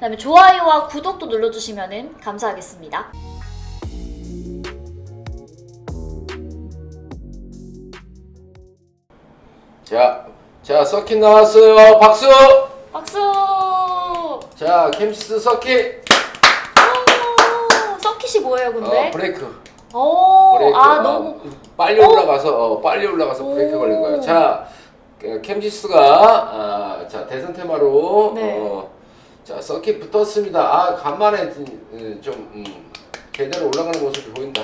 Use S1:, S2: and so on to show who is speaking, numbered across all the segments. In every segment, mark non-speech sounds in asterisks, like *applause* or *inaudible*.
S1: 그다음에 좋아요와 구독도 눌러주시면 감사하겠습니다.
S2: 자, 자 서킷 나왔어요. 박수.
S1: 박수! 오,
S2: 자, 캠시스 서킷.
S1: 서킷이 뭐예요, 근데?
S2: 어, 브레이크.
S1: 오,
S2: 브레이크.
S1: 아
S2: 어,
S1: 너무
S2: 빨리
S1: 어?
S2: 올라가서 어, 빨리 올라가서 브레이크
S1: 오.
S2: 걸린 거예요. 자, 그 캠시스가 아, 자 대선 테마로
S1: 네.
S2: 어, 자 서킷 붙었습니다. 아 간만에 좀, 좀 음, 제대로 올라가는 모습이 보인다.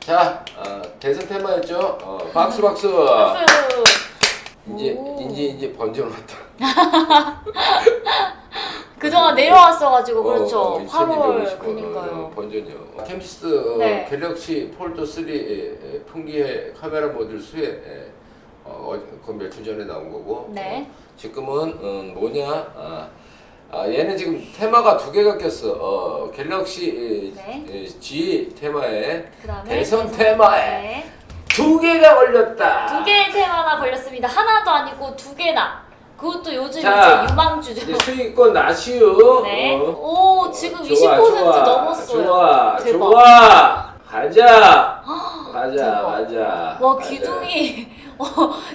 S2: 자, 아, 대선 테마였죠. 어, 박수 박수. *laughs*
S1: 박수!
S2: 이제
S1: 오.
S2: 이제 이제 번져놨다. *laughs*
S1: 그동안 내려왔어가지고 그렇죠.
S2: 어, 어,
S1: 8월
S2: 2250,
S1: 그니까요.
S2: 어, 번전이요. 캠시스 어,
S1: 네.
S2: 갤럭시 폴드 3 에, 에, 풍기의 카메라 모듈 수에 에, 어, 어, 그 며칠 전에 나온 거고.
S1: 네.
S2: 어, 지금은 음, 뭐냐? 아, 아, 얘는 지금 테마가 두 개가 꼈어. 어, 갤럭시
S1: 네.
S2: 에, 에, G 테마에
S1: 그다음에
S2: 대선 테마에
S1: 네.
S2: 두 개가 걸렸다.
S1: 두 개의 테마나 걸렸습니다. 하나도 아니고 두 개나. 그것도 요즘
S2: 자,
S1: 이제 유망주죠.
S2: 수익권 나시우.
S1: 네.
S2: 어.
S1: 오, 지금
S2: 좋아,
S1: 20%
S2: 좋아,
S1: 넘었어요.
S2: 좋아,
S1: 대박.
S2: 좋아. 가자. 가자,
S1: 대박.
S2: 가자.
S1: 와,
S2: 가자.
S1: 기둥이 *laughs* 어,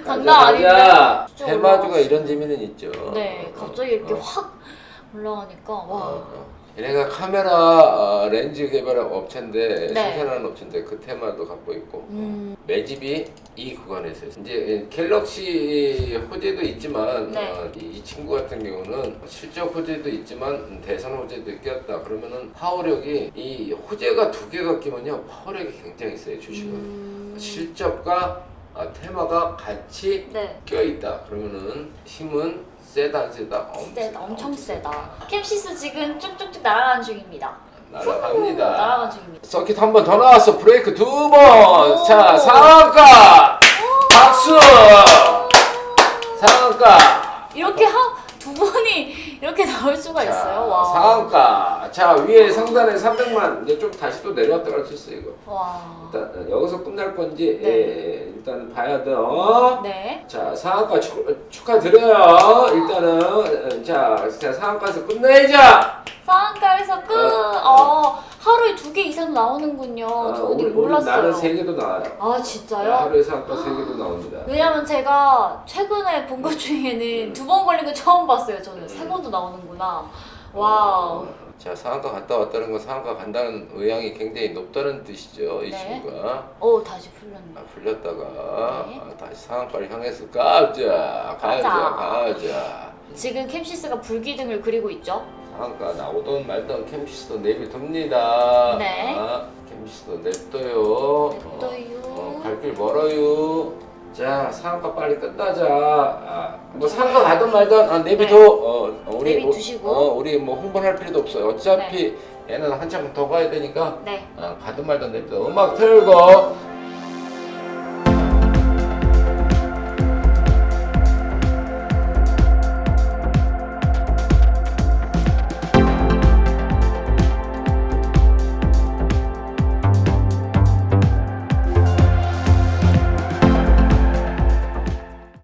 S1: 장난 아닌데.
S2: 가자. 테마주가. 이런 재미는 있죠.
S1: 네,
S2: 어,
S1: 갑자기 이렇게
S2: 어,
S1: 확 올라가니까 와.
S2: 어, 어. 얘네가 카메라 어, 렌즈 개발 업체인데
S1: 네.
S2: 생산하는 업체인데 그 테마도 갖고 있고
S1: 음,
S2: 매집이 이 구간에서 있어요. 이제 갤럭시 호재도 있지만
S1: 네.
S2: 어, 이, 이 친구 같은 경우는 실적 호재도 있지만 대선 호재도 꼈다 그러면은 파워력이 이 호재가 두 개가 끼면요 파워력이 굉장히 세요 주식은
S1: 음,
S2: 실적과 아, 테마가 같이
S1: 네.
S2: 껴있다 그러면은 힘은 세다 안 세다 엄청,
S1: 세다, 엄청 세다. 캠시스 지금 쭉쭉쭉 날아가는 중입니다.
S2: 날아갑니다
S1: 날아가는 중입니다.
S2: 서킷 한 번 더 나왔어 브레이크 두
S1: 오.
S2: 번자 상한가 박수 상한가
S1: 이렇게 한 두 번이 이렇게 나올 수가 있어요. 와.
S2: 상한가 자 위에 상단에 300만 이제 좀 다시 또 내려왔다 갈 수 있어 이거
S1: 와.
S2: 일단 여기서 끝날 건지
S1: 네.
S2: 예, 일단 봐야 돼요
S1: 네.
S2: 자 상한가 축, 축하드려요 일단은 자, 자 상한가에서 끝내자
S1: 상한가에서 끝. 어, 하루에 두 개 이상 나오는군요.
S2: 아,
S1: 저 어, 몰랐어요.
S2: 나는 세 개도 나와요
S1: 아
S2: 네,
S1: 진짜요?
S2: 하루에 상한가 세 개도 나옵니다
S1: 왜냐면 제가 최근에 본 것 중에는
S2: 음.
S1: 두번 걸린 거 처음 봤어요. 저는 세 번도 나오는구나. 와우.
S2: 자 상한가 갔다 왔다는 건 상한가 간다는 의향이 굉장히 높다는 뜻이죠 이
S1: 네.
S2: 친구가
S1: 오 다시 풀렸네.
S2: 아, 풀렸다가
S1: 네.
S2: 아, 다시 상한가를 향해서 가자 가자
S1: 가자.
S2: 가자
S1: 지금 캠시스가 불기둥을 그리고 있죠.
S2: 상한가 나오던 말던 캠시스도 내비둡니다
S1: 네.
S2: 아, 캠시스도 냅둬요
S1: 냅둬요.
S2: 어, 갈길 멀어요 자 상한가 빨리 끝나자 아, 뭐 상한가 가든 말든 아, 내비둬
S1: 네.
S2: 어, 어, 우리
S1: 내비두시고.
S2: 뭐, 어, 우리 뭐 홍보할 필요도 없어요 어차피 얘는 한참 더 가야 되니까
S1: 네.
S2: 아, 가든 말든 냅둬 음악 틀고